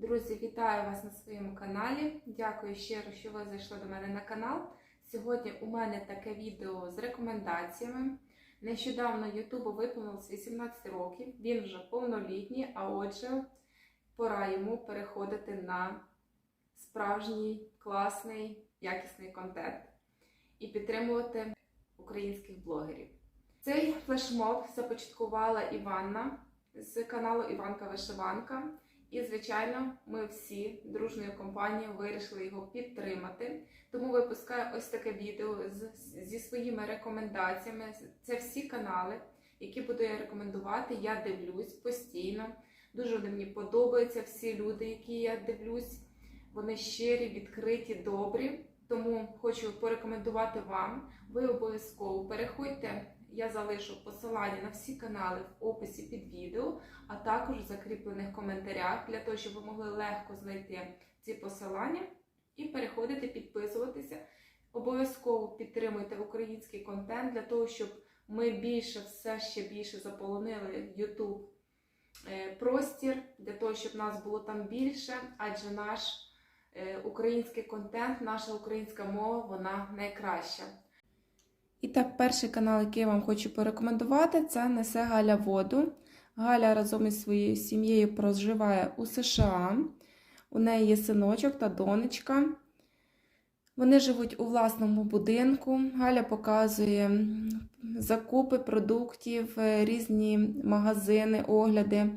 Друзі, вітаю вас на своєму каналі. Дякую щиро, що ви зайшли до мене на канал. Сьогодні у мене таке відео з рекомендаціями. Нещодавно Ютубу виповнилось 18 років, він вже повнолітній, а отже, пора йому переходити на справжній, класний, якісний контент і підтримувати українських блогерів. Цей флешмоб започаткувала Іванна з каналу Іванка Вишиванка. І, звичайно, ми всі дружною компанією вирішили його підтримати. Тому випускаю ось таке відео з, зі своїми рекомендаціями. Це всі канали, які буду я рекомендувати. Я дивлюсь постійно. Дуже мені подобаються всі люди, які я дивлюсь. Вони щирі, відкриті, добрі. Тому хочу порекомендувати вам. Ви обов'язково переходьте. Я залишу посилання на всі канали в описі під відео, а також в закріплених коментарях для того, щоб ви могли легко знайти ці посилання і переходити, підписуватися. Обов'язково підтримуйте український контент для того, щоб ми більше, все ще більше заполонили YouTube е, простір, для того, щоб нас було там більше, адже наш е, український контент, наша українська мова, вона найкраща. І так, перший канал, який я вам хочу порекомендувати, це несе Галя воду. Галя разом із своєю сім'єю проживає у США. У неї є синочок та донечка. Вони живуть у власному будинку. Галя показує закупи продуктів, різні магазини, огляди.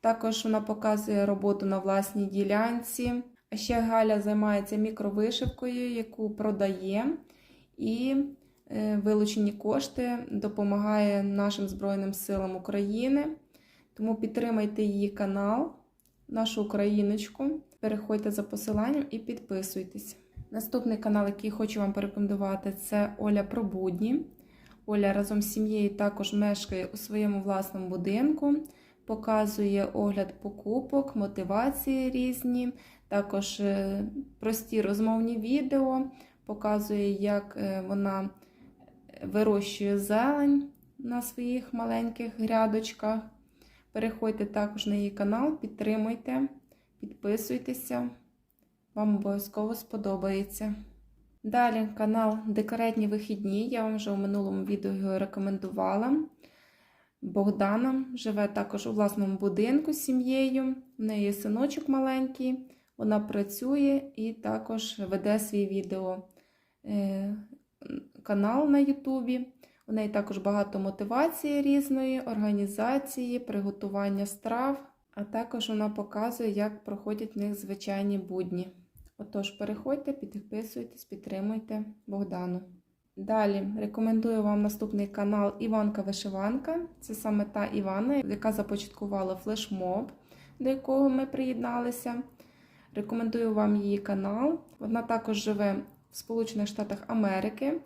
Також вона показує роботу на власній ділянці. А ще Галя займається мікровишивкою, яку продає. І вилучені кошти допомагає нашим Збройним силам України. Тому підтримайте її канал, нашу україночку. Переходьте за посиланням і підписуйтесь. Наступний канал, який хочу вам порекомендувати, це Оля про будні. Оля разом з сім'єю також мешкає у своєму власному будинку, показує огляд покупок, мотивації різні, також прості розмовні відео, показує, як вона вирощує зелень на своїх маленьких грядочках. Переходьте також на її канал, підтримуйте, підписуйтеся, вам обов'язково сподобається. Далі канал Декоретні вихідні. Я вам вже у минулому відео його рекомендувала. Богдана живе також у власному будинку з сім'єю. У неї синочок маленький, вона працює і також веде свій відео канал на Ютубі. У неї також багато мотивації різної, організації, приготування страв, а також вона показує, як проходять в них звичайні будні. Отож, переходьте, підписуйтесь, підтримуйте Богдану. Далі рекомендую вам наступний канал Іванка Вишиванка. Це саме та Івана, яка започаткувала флешмоб, до якого ми приєдналися. Рекомендую вам її канал. Вона також живе в Сполучених Штатах Америки.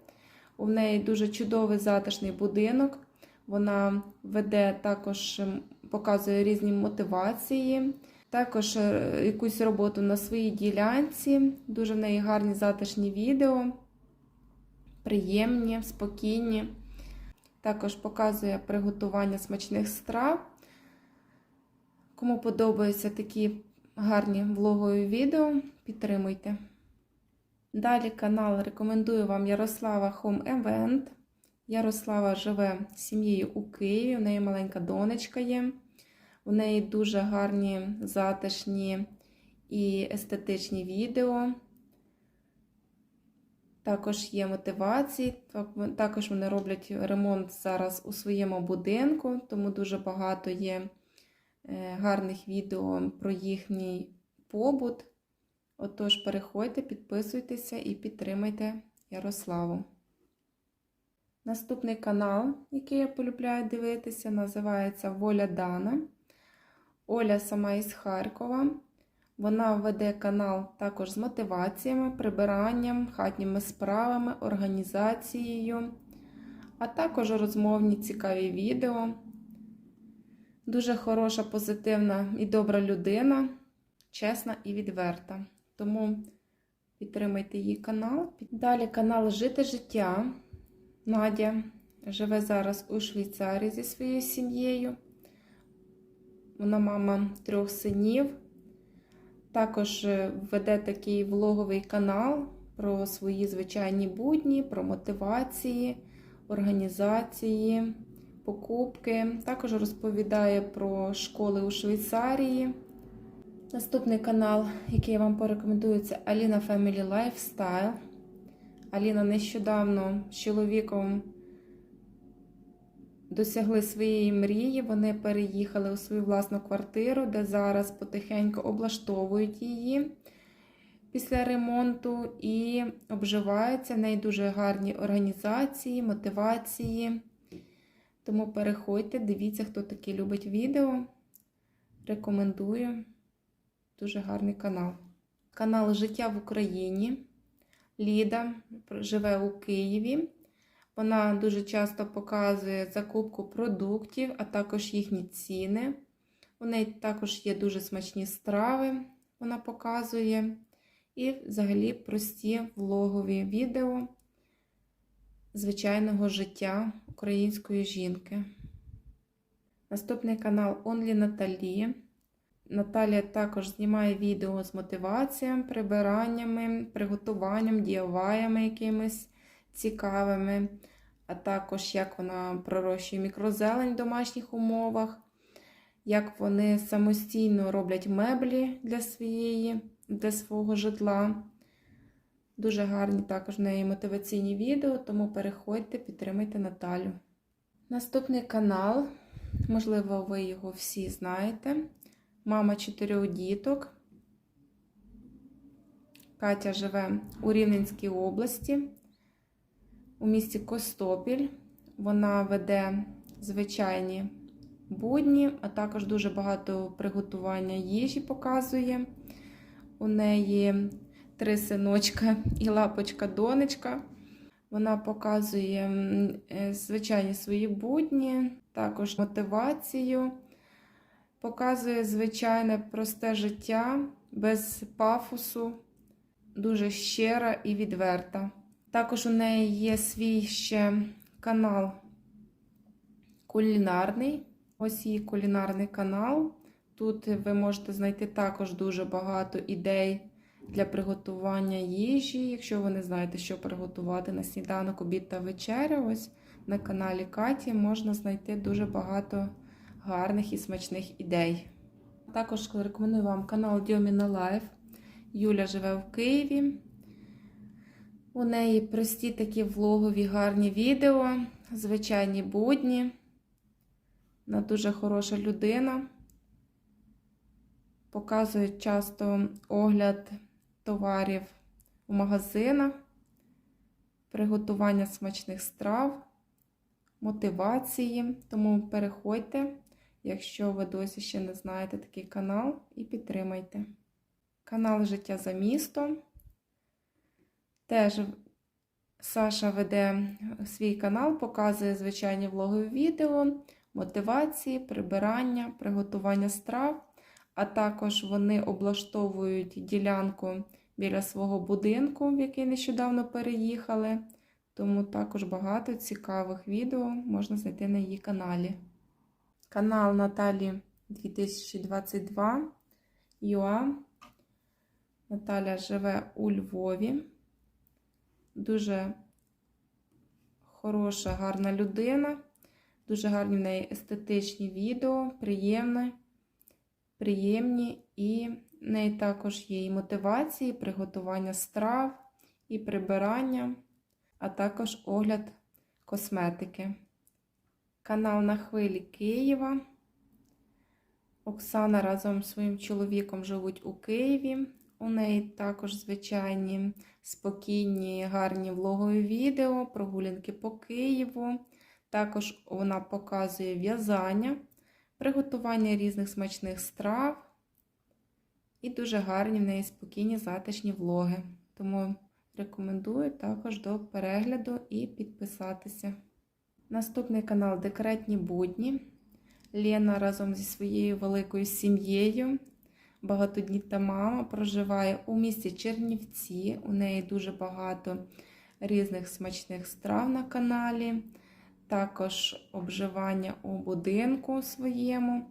У неї дуже чудовий затишний будинок. Вона веде також, показує різні мотивації, також якусь роботу на своїй ділянці. Дуже в неї гарні затишні відео, приємні, спокійні. Також показує приготування смачних страв. Кому подобаються такі гарні влогові відео, підтримуйте. Далі канал рекомендую вам Ярослава Home Event. Ярослава живе з сім'єю у Києві, у неї маленька донечка є. У неї дуже гарні, затишні і естетичні відео. Також є мотивації, також вони роблять ремонт зараз у своєму будинку, тому дуже багато є гарних відео про їхній побут. Отож, переходьте, підписуйтеся і підтримайте Ярославу. Наступний канал, який я полюбляю дивитися, називається Воля Дана. Оля сама із Харкова. Вона веде канал також з мотиваціями, прибиранням, хатніми справами, організацією, а також розмовні цікаві відео. Дуже хороша, позитивна і добра людина, чесна і відверта. Тому підтримайте її канал. Далі канал Жити життя. Надя живе зараз у Швейцарії зі своєю сім'єю. Вона мама трьох синів. Також е, веде такий влоговий канал про свої звичайні будні, про мотивації, організації, покупки. Також розповідає про школи у Швейцарії. Наступний канал, який я вам порекомендую, це Аліна Family Lifestyle. Аліна нещодавно з чоловіком досягли своєї мрії. Вони переїхали у свою власну квартиру, де зараз потихеньку облаштовують її після ремонту і обживаються. В неї дуже гарні організації, мотивації. Тому переходьте, дивіться, хто таки любить відео. Рекомендую. Дуже гарний канал. Канал Життя в Україні. Ліда живе у Києві. Вона дуже часто показує закупку продуктів, а також їхні ціни. У неї також є дуже смачні страви, вона показує. І взагалі прості влогові відео звичайного життя української жінки. Наступний канал Only Наталі. Наталія також знімає відео з мотивацією, прибираннями, приготуванням, діяваями якимись цікавими, а також як вона пророщує мікрозелень в домашніх умовах, як вони самостійно роблять меблі для своєї, для свого житла. Дуже гарні також в неї мотиваційні відео, тому переходьте, підтримайте Наталю. Наступний канал, можливо, ви його всі знаєте. Мама чотирьох діток. Катя живе у Рівненській області, у місті Костопіль. Вона веде звичайні будні, а також дуже багато приготування їжі показує. У неї три синочка і лапочка-донечка. Вона показує звичайні свої будні, також мотивацію. Показує звичайне просте життя без пафосу, дуже щира і відверта. Також у неї є свій ще канал кулінарний. Ось її кулінарний канал. Тут ви можете знайти також дуже багато ідей для приготування їжі. Якщо ви не знаєте, що приготувати на сніданок, обід та вечеря, ось на каналі Каті можна знайти дуже багато гарних і смачних ідей. Також рекомендую вам канал Дьоміна Лайф. Юля живе в Києві. У неї прості такі влогові гарні відео, звичайні будні. Вона дуже хороша людина. Показує часто огляд товарів у магазинах, приготування смачних страв, мотивації. Тому переходьте, якщо ви досі ще не знаєте такий канал, і підтримайте. Канал Життя за містом. Теж Саша веде свій канал, показує звичайні влогові відео, мотивації, прибирання, приготування страв, а також вони облаштовують ділянку біля свого будинку, в який нещодавно переїхали. Тому також багато цікавих відео можна знайти на її каналі. Канал Наталі 2022 ЮА. Наталя живе у Львові. Дуже хороша, гарна людина. Дуже гарні в неї естетичні відео, приємні, приємні. І в неї також є і мотивації, приготування страв, і прибирання, а також огляд косметики. Канал на хвилі Києва. Оксана разом з своїм чоловіком живуть у Києві. У неї також звичайні спокійні, гарні влогові відео, прогулянки по Києву. Також вона показує в'язання, приготування різних смачних страв. І дуже гарні в неї спокійні, затишні влоги. Тому рекомендую також до перегляду і підписатися. Наступний канал Декретні будні. Лена разом зі своєю великою сім'єю багатодітна мама проживає у місті Чернівці. У неї дуже багато різних смачних страв на каналі, також обживання у будинку своєму.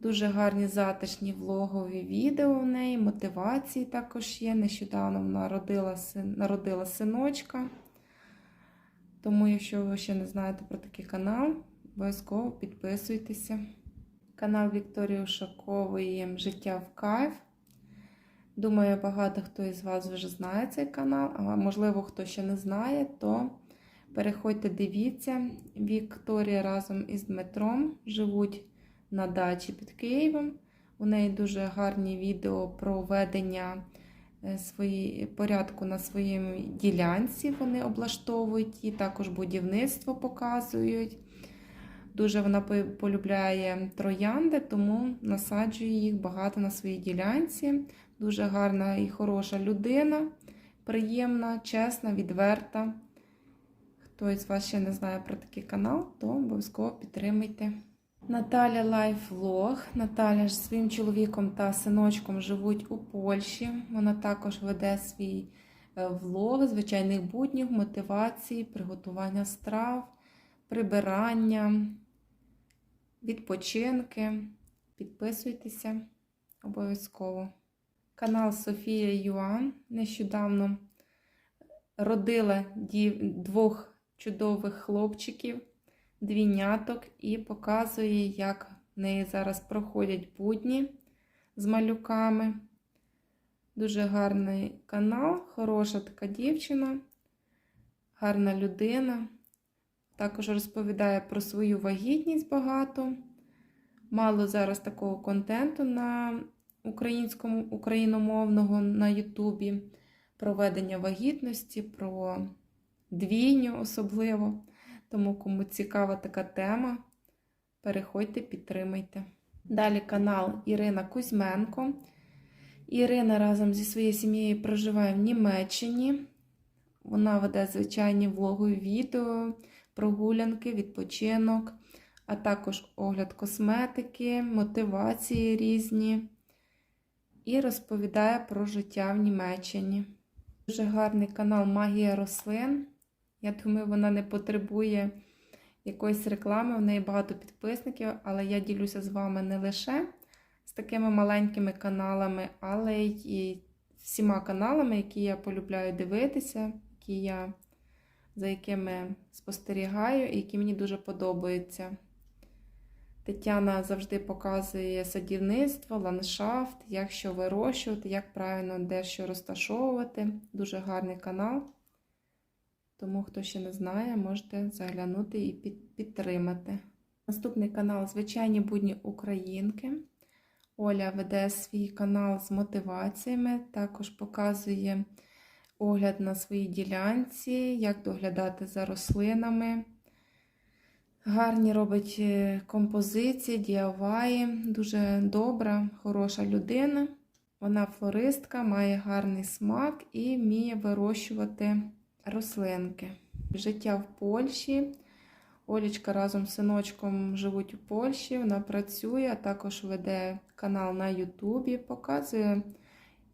Дуже гарні затишні влогові відео в неї, мотивації також є. Нещодавно вона родила, народила синочка. Тому, якщо ви ще не знаєте про такий канал, обов'язково підписуйтеся. Канал Вікторії Ушакової Життя в кайф. Думаю, багато хто із вас вже знає цей канал, а можливо, хто ще не знає, то переходьте, дивіться. Вікторія разом із Дмитром живуть на дачі під Києвом. У неї дуже гарні відео про ведення свої, порядку на своїй ділянці. Вони облаштовують і також будівництво показують. Дуже вона полюбляє троянди, тому насаджує їх багато на своїй ділянці. Дуже гарна і хороша людина, приємна, чесна, відверта. Хто із вас ще не знає про такий канал, то обов'язково підтримуйте. Наталя Лайф Влог. Наталя ж своїм чоловіком та синочком живуть у Польщі. Вона також веде свій е, влог звичайних буднів, мотивації, приготування страв, прибирання, відпочинки. Підписуйтеся обов'язково. Канал Софія Юан нещодавно родила двох чудових хлопчиків, двійняток, і показує, як в неї зараз проходять будні з малюками. Дуже гарний канал, хороша така дівчина, гарна людина. Також розповідає про свою вагітність багато. Мало зараз такого контенту на українському, україномовного на Ютубі, проведення вагітності, про двійню особливо. Тому, кому цікава така тема, переходьте, підтримайте. Далі канал Ірина Кузьменко. Ірина разом зі своєю сім'єю проживає в Німеччині. Вона веде звичайні влогові відео, прогулянки, відпочинок, а також огляд косметики, мотивації різні і розповідає про життя в Німеччині. Дуже гарний канал Магія рослин. Я думаю, вона не потребує якоїсь реклами, в неї багато підписників, але я ділюся з вами не лише з такими маленькими каналами, але й всіма каналами, які я полюбляю дивитися, які я, за якими спостерігаю і які мені дуже подобаються. Тетяна завжди показує садівництво, ландшафт, як що вирощувати, як правильно де що розташовувати. Дуже гарний канал. Тому, хто ще не знає, можете заглянути і підтримати. Наступний канал Звичайні будні Українки. Оля веде свій канал з мотиваціями, також показує огляд на своїй ділянці, як доглядати за рослинами. Гарні робить е, композиції, діаваї, дуже добра, хороша людина. Вона флористка, має гарний смак і вміє вирощувати рослинки. Життя в Польщі. Олічка разом з синочком живуть у Польщі, вона працює, а також веде канал на Ютубі, показує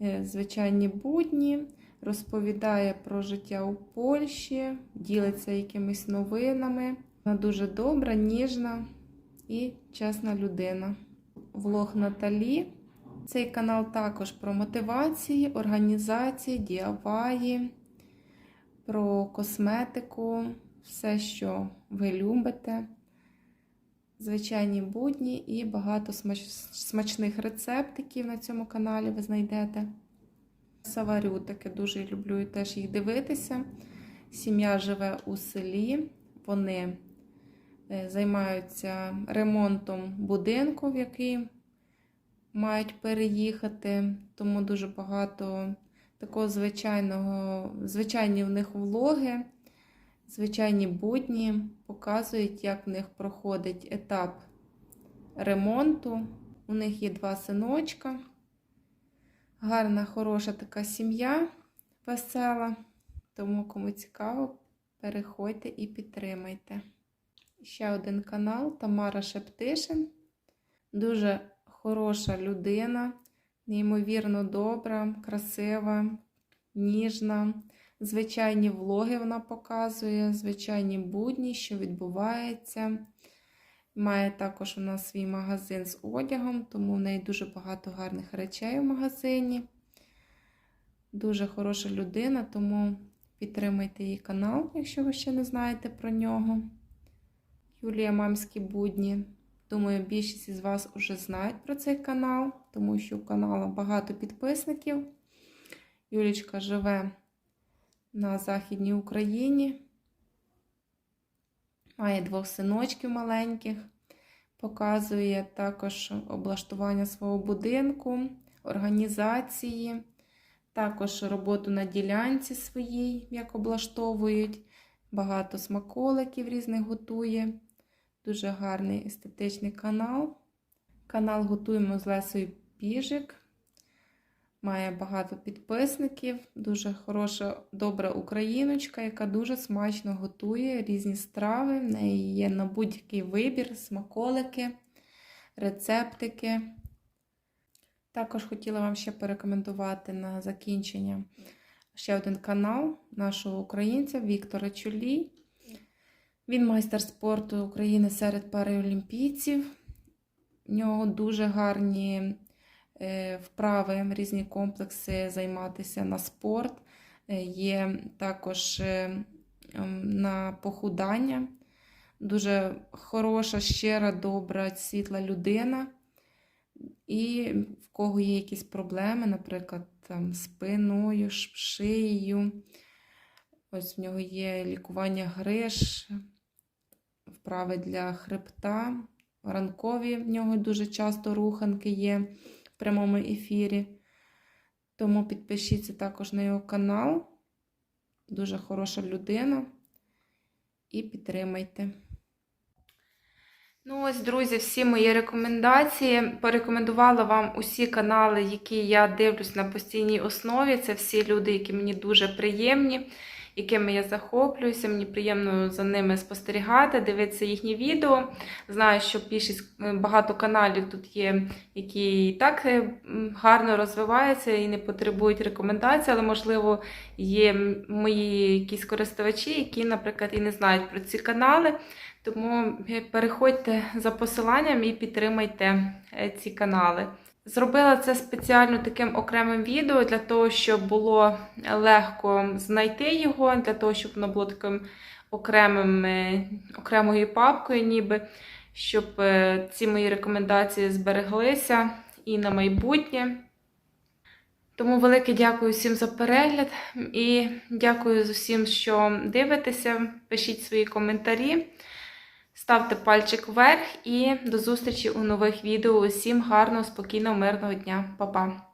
е, звичайні будні, розповідає про життя у Польщі, ділиться якимись новинами. Вона дуже добра, ніжна і чесна людина. Влог Наталі. Цей канал також про мотивації, організації, діаваї, про косметику, все, що ви любите. Звичайні будні і багато смач... смачних рецептиків на цьому каналі ви знайдете. Саварю таке дуже люблю і теж їх дивитися. Сім'я живе у селі, вони Е, займаються ремонтом будинку, в який мають переїхати, тому дуже багато такого звичайного, звичайні в них влоги, звичайні будні показують, як в них проходить етап ремонту. У них є два синочка. Гарна, хороша така сім'я весела. Тому, кому цікаво, переходьте і підтримайте ще один канал Тамара Шептишин. Дуже хороша людина, неймовірно добра, красива, ніжна. Звичайні влоги вона показує, звичайні будні, що відбувається. Має також нас свій магазин з одягом, тому в неї дуже багато гарних речей у магазині. Дуже хороша людина, тому підтримайте її канал, якщо ви ще не знаєте про нього. Юлія Мамські будні. Думаю, більшість із вас вже знають про цей канал, тому що у каналу багато підписників. Юлічка живе на Західній Україні. Має двох синочків маленьких. Показує також облаштування свого будинку, організації, також роботу на ділянці своїй, як облаштовують. Багато смаколиків різних готує. Дуже гарний естетичний канал. Канал готуємо з Лесою Біжик. Має багато підписників. Дуже хороша, добра україночка, яка дуже смачно готує різні страви. В неї є на будь-який вибір, смаколики, рецептики. Також хотіла вам ще порекомендувати на закінчення ще один канал нашого українця Віктора Чулій. Він майстер спорту України серед паралімпійців. В нього дуже гарні е, вправи, різні комплекси займатися на спорт. Е, Є також е, ем, на похудання. Дуже хороша, щира, добра, світла людина. І в кого є якісь проблеми, наприклад, там, спиною, шиєю. Ось в нього є лікування гриш, вправи для хребта, ранкові в нього дуже часто руханки є в прямому ефірі. Тому підпишіться також на його канал. Дуже хороша людина. І підтримайте. Ну, ось, друзі, всі мої рекомендації. Порекомендувала вам усі канали, які я дивлюсь на постійній основі. Це всі люди, які мені дуже приємні, якими я захоплююся. Мені приємно за ними спостерігати, дивитися їхні відео. Знаю, що більшість е, багато каналів тут є, які і так е, гарно розвиваються і не потребують рекомендацій, але, можливо, є мої якісь користувачі, які, наприклад, і не знають про ці канали. Тому е, переходьте за посиланням і підтримайте ці канали. Зробила це спеціально таким окремим відео для того, щоб було легко знайти його, для того, щоб воно було таким окремим, е, окремою папкою, ніби, щоб е, ці мої рекомендації збереглися і на майбутнє. Тому велике дякую всім за перегляд і дякую усім, що дивитеся. Пишіть свої коментарі. Ставте пальчик вверх і до зустрічі у нових відео. Усім гарного, спокійного, мирного дня. Па-па!